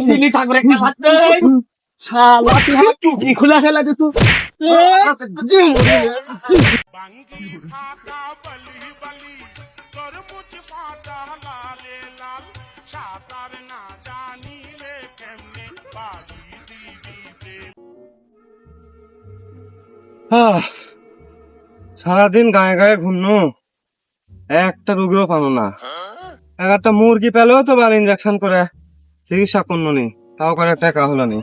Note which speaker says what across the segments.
Speaker 1: চিনি ঠাকুরে শালা তুই খুলে দে তুই
Speaker 2: বাঙ্গি ফাটা বলি বলি তরমুজ ফাটা লালে লাল সাঁতার না জানিলে কেমনে বাড়ি দিদিতে
Speaker 3: আহ, সারাদিন গায়ে গায়ে ঘুরনো একটা রুগীও পানো না। এক একটা মুরগি পেলেও তো বার ইঞ্জেকশন করে। চিকিৎসা করল নি তাও করে টাকা হলো নি।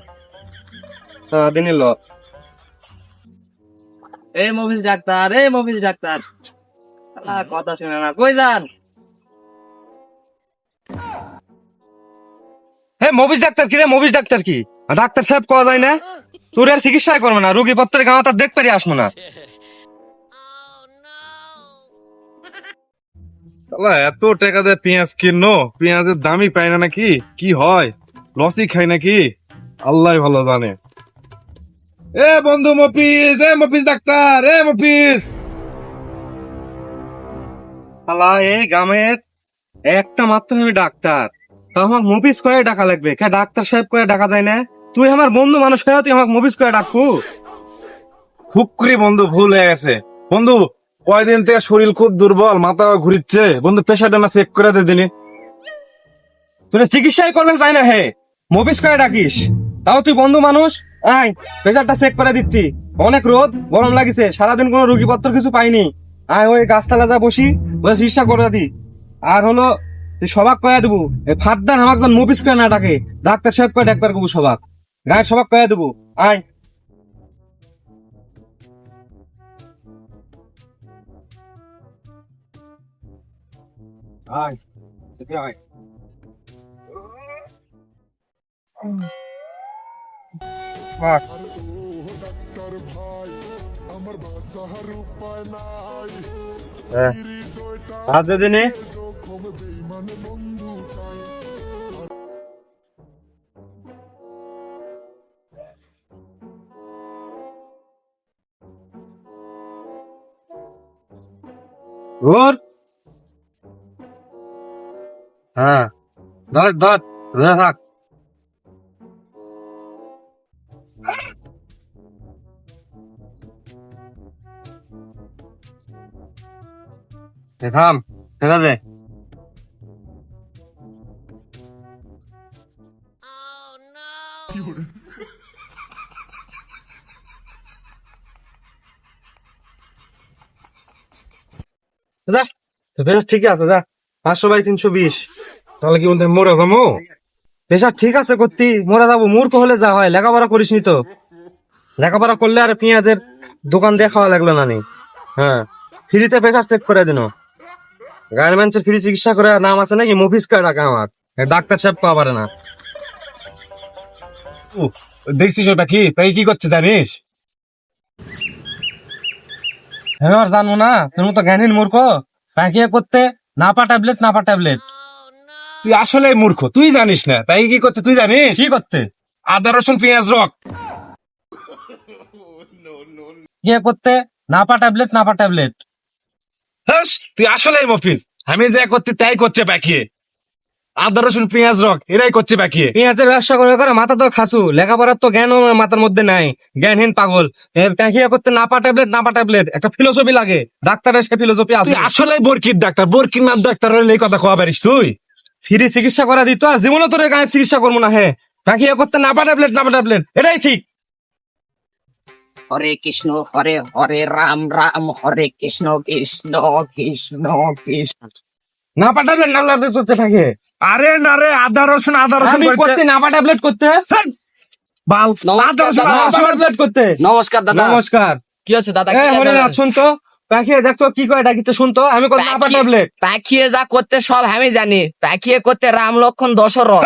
Speaker 3: সারাদিনই ল।
Speaker 1: এই মফিজ ডাক্তার এই মফিজ ডাক্তার। কথা শুনে না কই যান?
Speaker 3: হে মবিস ডাক্তার কি রে মবিস ডাক্তার কি? ডাক্তার সাহেব কওয়া যায় না? তোর আর চিকিৎসাই করবে না রুগী পত্রের গাঁও তার দেখ পারি আসব না।
Speaker 4: এত টাকা দিয়ে পেঁয়াজ কিনো পেঁয়াজের দামই পাই না নাকি? কি হয়? লসই খাই নাকি? আল্লাহ ভালো জানে। এ বন্ধু মফিস এ মফিস ডাক্তার এ মফিস
Speaker 3: এই গ্রামের একটা মাত্র আমি ডাক্তার। তা আমাকে মুভিস করে ডাকা লাগবে? কে ডাক্তার সাহেব করে ডাকা যায় না? তুই আমার বন্ধু মানুষ খেয়ে তুই আমাকে মুভিস করে ডাকবো?
Speaker 4: ফুকরি বন্ধু ভুল হয়ে গেছে। বন্ধু কয়দিন থেকে শরীর খুব দুর্বল, মাথা ঘুরিচ্ছে। বন্ধু, পেশাটা না চেক করে দে দিনি।
Speaker 3: তুই চিকিৎসাই করবে চাই না হে। মুভিস করে ডাকিস। তাও তুই বন্ধু মানুষ? আয় প্রেশারটা চেক করে দিচ্ছি। অনেক রোদ, গরম লাগিছে। সারাদিন কোনো রুগীপত্র কিছু পাইনি। আয়, ওই গাছতলা যা বসি, বসে চিকিৎসা করে দি। আর হলো, তুই সবাক কয়ে দেবো। ফাদ্দান আমাকে মুভিস করে না ডাকে। ডাক্তার সাহেব করে ডাকবার কবু সবাক। গায়ের সবাক কয়ে দেবো। আয় আয় এদিকে আয় বাহ হ্যাঁ। হাত দে দিনে হ্যাঁ ধর ধর ধরে থাক। থাম সেটা দে। যা তো বেশ ঠিক আছে যা। পাঁচশো বাই তিনশো বিশ।
Speaker 4: তাহলে কি বলতে মরে যাব?
Speaker 3: পেশা ঠিক আছে করতি মরে যাব মূর্খ হলে যা হয় লেখাপড়া করিস নি তো। লেখাপড়া করলে আর পেঁয়াজের দোকান দিয়ে খাওয়া লাগল না নি। হ্যাঁ ফ্রিতে প্রেশার চেক করে দিন। গার্মেন্টসের ফ্রি চিকিৎসা করে নাম আছে নাকি? মফিস করে টাকা আমার? ডাক্তার সাহেব পাওয়া পারে না।
Speaker 4: দেখছিস ওটা কি? তাই কি করছে জানিস?
Speaker 3: হ্যাঁ আর জানব না? তোর মতো জ্ঞানীন মূর্খ। তাকিয়ে করতে নাপা ট্যাবলেট নাপা ট্যাবলেট।
Speaker 4: তুই আসলে মূর্খ তুই জানিস না। তাই কি করছে তুই জানিস?
Speaker 3: কি করতে?
Speaker 4: আদা রসুন পেঁয়াজ রক।
Speaker 3: গিয়ে করতে? Napa tablet Napa tablet.
Speaker 4: তুই আসলে মফিজ। আমি যা করতে তাই করছে বাকিয়ে আদা রসুন পেঁয়াজ রক এরাই করছে বাকিয়ে
Speaker 3: পেঁয়াজের ব্যবসা করে করে মাথা তো খাসু লেখাপড়ার তো জ্ঞান আমার মাথার মধ্যে নাই। জ্ঞানহীন পাগল। টাকিয়া করতে নাপা ট্যাবলেট নাপা ট্যাবলেট? একটা ফিলোসফি লাগে। ডাক্তারের সে ফিলোসফি আছে।
Speaker 4: আসলে বরকির ডাক্তার বরকির নাম ডাক্তার হলে এই কথা কওয়া পারিস তুই?
Speaker 3: ফ্রি চিকিৎসা করা দিত আর জীবনে তোর গায়ে চিকিৎসা করব না হ্যাঁ টাকিয়া করতে নাপা ট্যাবলেট নাপা ট্যাবলেট এটাই ঠিক।
Speaker 1: হরে কৃষ্ণ হরে হরে রাম রাম হরে কৃষ্ণ কৃষ্ণ কৃষ্ণ কৃষ্ণ।
Speaker 3: নাপা ট্যাবলেট নাপা ট্যাবলেট করতে থাকে।
Speaker 4: আরে না রে আদা রসুন আদা রসুন
Speaker 3: করতে নাপা ট্যাবলেট করতে।
Speaker 4: বাল। আদা রসুন আদা রসুন।
Speaker 3: ট্যাবলেট করতে।
Speaker 1: নমস্কার দাদা।
Speaker 3: নমস্কার।
Speaker 1: কি আছে দাদা?
Speaker 3: হরিনাথ শুনতো পাখিয়ে দেখতো কি করে ডাকিতে শুনতো? আমি করতে নাপা
Speaker 1: পাখি-
Speaker 3: ট্যাবলেট
Speaker 1: পাখিয়ে যা করতে সব আমি জানি। পাখিয়ে করতে রাম লক্ষণ দশরথ।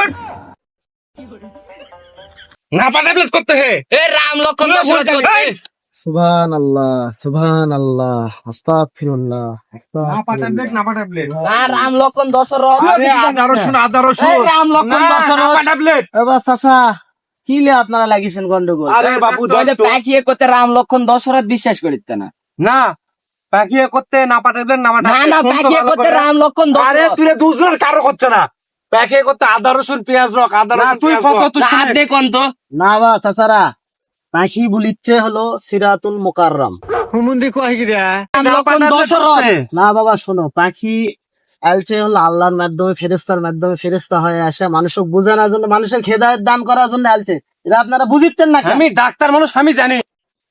Speaker 3: নাপা ট্যাবলেট করতে হে?
Speaker 1: এ রাম লক্ষণ দশরথ করতে।
Speaker 5: সুবহান আল্লাহ সুবহান আল্লাহ আস্তাগফিরুল্লাহ।
Speaker 3: নাপা ট্যাবলেট নাপা ট্যাবলেট
Speaker 1: না রাম লক্ষণ দশরথ।
Speaker 4: আরে আদা রসুন আদা রসুন।
Speaker 1: রাম লক্ষণ দশরথ।
Speaker 3: নাপা ট্যাবলেট
Speaker 5: এবার চাচা কি লে আপনারা লাগিয়েছেন গন্ডগোল?
Speaker 4: আরে বাবু
Speaker 1: পাখিয়ে করতে রাম লক্ষণ দশরথ বিশ্বাস করিতে না।
Speaker 3: না পাখিয়ে করতে নাপা ট্যাবলেট নাপা
Speaker 1: না না
Speaker 3: শুনতো
Speaker 1: করতে রাম লক্ষণ
Speaker 4: আরে তুই দুজন কারও করছে না। প্যাকে করতে আদা রসুন পেঁয়াজ রক আদা রসুন
Speaker 3: তুই কত তুই
Speaker 1: দে কোন তো।
Speaker 5: না বা চাচারা পাখি বলিচ্ছে হলো সিরাতুল মোকাররম।
Speaker 3: লক্ষণ দশরথ।
Speaker 5: না বাবা শোনো পাখি আলছে হলো আল্লাহর মাধ্যমে ফেরেস্তার মাধ্যমে ফেরেস্তা হয়ে আসে মানুষকে বোঝানোর জন্য মানুষের খেদায়ের দান করার জন্য আলছে। এটা আপনারা বুঝিচ্ছেন না
Speaker 3: আমি ডাক্তার মানুষ আমি জানি।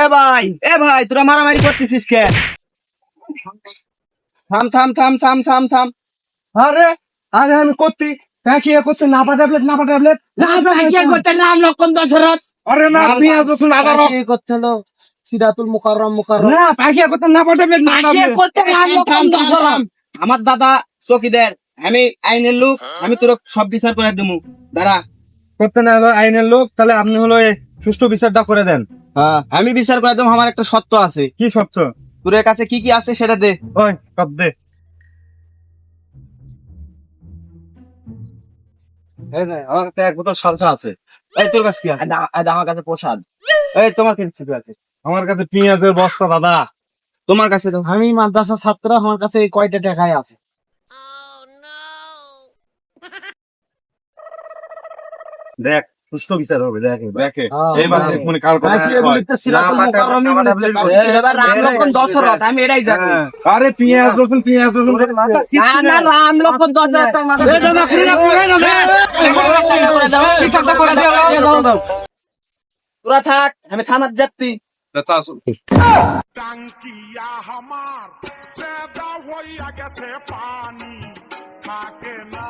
Speaker 3: এ
Speaker 1: ভাই এ ভাই তোরা মারামারি করতেছিস কে? থাম থাম থাম থাম থাম থাম।
Speaker 3: আরে আরে আমি করতি প্যাকে করতে না পা ট্যাবলেট। না পা ট্যাবলেট।
Speaker 1: করতে নাম লক্ষণ দশরথ
Speaker 4: আরে না
Speaker 5: করতে হলো সিরাতুল মোকাররম মোকাররম।
Speaker 3: না করতে না পা ট্যাবলেট না ট্যাবলেট।
Speaker 1: করতে নাম লক্ষণ দশরথ আমার দাদা চকিদার আমি আইনের লোক আমি তোর সব বিচার করে দেবো। দাঁড়া।
Speaker 3: করতে না আইনের লোক তাহলে আপনি হলো সুষ্ঠু বিচারটা করে দেন।
Speaker 1: আমি বিচার করে দেবো আমার একটা সত্য আছে।
Speaker 3: কি সত্য?
Speaker 1: তোর কাছে কি কি আছে সেটা দে।
Speaker 3: ওই সব দে। আমার এক বোতল সালসা আছে।
Speaker 1: এই তোর কাছে কি আছে? আমার কাছে প্রসাদ। এই তোমার কাছে কি আছে?
Speaker 4: আমার কাছে পেঁয়াজের বস্তা দাদা।
Speaker 1: তোমার কাছে তো
Speaker 5: আমি মাদ্রাসা ছাত্র আমার কাছে এই কয়টা টাকায় আছে।
Speaker 4: দেখ সুষ্ঠু বিচার হবে দেখ দেখে
Speaker 5: হ্যাঁ,
Speaker 4: এইবার
Speaker 5: হ্যাঁ।
Speaker 4: মনে কার কথা হয়।
Speaker 1: দশরথ আমি এটাই জানি
Speaker 3: হ্যাঁ।
Speaker 4: আরে পেঁয়াজ রসুন পেঁয়াজ রসুন
Speaker 1: না না রাম লক্ষণ দশরথ আমার
Speaker 3: বিচারটা করে দিও
Speaker 1: তোরা থাক আমি থানার যাচ্ছি
Speaker 2: টাঙ্কিয়া হামার চেদা হইয়া গেছে পানি থাকে না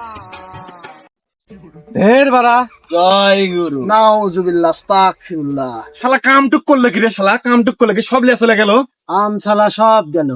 Speaker 3: ঢের বাড়া।
Speaker 1: জয় গুরু।
Speaker 5: নাউজুবিল্লাহ আস্তাগফিরুল্লাহ।
Speaker 3: শালা কামটুক করলে কি রে শালা? কামটুক করলে কি? সব লেসলে চলে গেল।
Speaker 5: আম শালা সব গেল